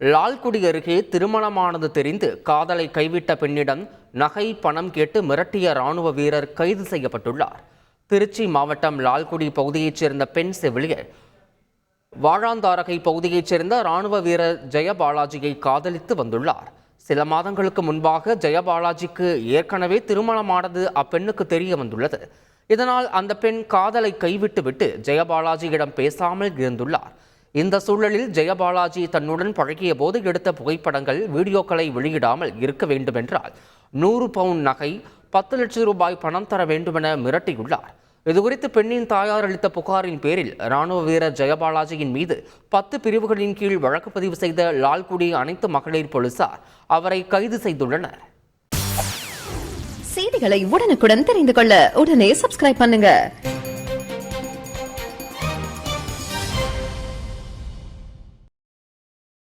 லால்குடி அருகே திருமணமானது தெரிந்து காதலை கைவிட்ட பெண்ணிடம் நகை பணம் கேட்டு மிரட்டிய ராணுவ வீரர் கைது செய்யப்பட்டுள்ளார். திருச்சி மாவட்டம் லால்குடி பகுதியைச் சேர்ந்த பெண் செவிலியர். வாழாந்தாரகை பகுதியைச் சேர்ந்த ராணுவ வீரர் ஜெயபாலாஜியை காதலித்து வந்துள்ளார். சில மாதங்களுக்கு முன்பாக ஜெயபாலாஜிக்கு ஏற்கனவே திருமணமானது அப்பெண்ணுக்கு தெரிய வந்துள்ளது. இதனால் அந்த பெண் காதலை கைவிட்டுவிட்டு ஜெயபாலாஜியிடம் பேசாமல் இருந்துள்ளார். இந்த சூழலில் ஜெயபாலாஜி தன்னுடன் பழகிய போது எடுத்த புகைப்படங்கள் வீடியோக்களை வெளியிடாமல் இருக்க வேண்டுமென்றால் நூறு பவுன் நகை பத்து லட்சம் ரூபாய் பணம் தர வேண்டுமென மிரட்டியுள்ளார். இதுகுறித்து பெண்ணின் தாயார் அளித்த புகாரின் பேரில் ராணுவ வீரர் ஜெயபாலாஜியின் மீது பத்து பிரிவுகளின் கீழ் வழக்கு பதிவு செய்த லால்குடி அனைத்து மகளிர் போலீசார் அவரை கைது செய்துள்ளனர். செய்திகளை உடனுக்குடன் தெரிந்து கொள்ள உடனே சப்ஸ்கிரைப் பண்ணுங்க.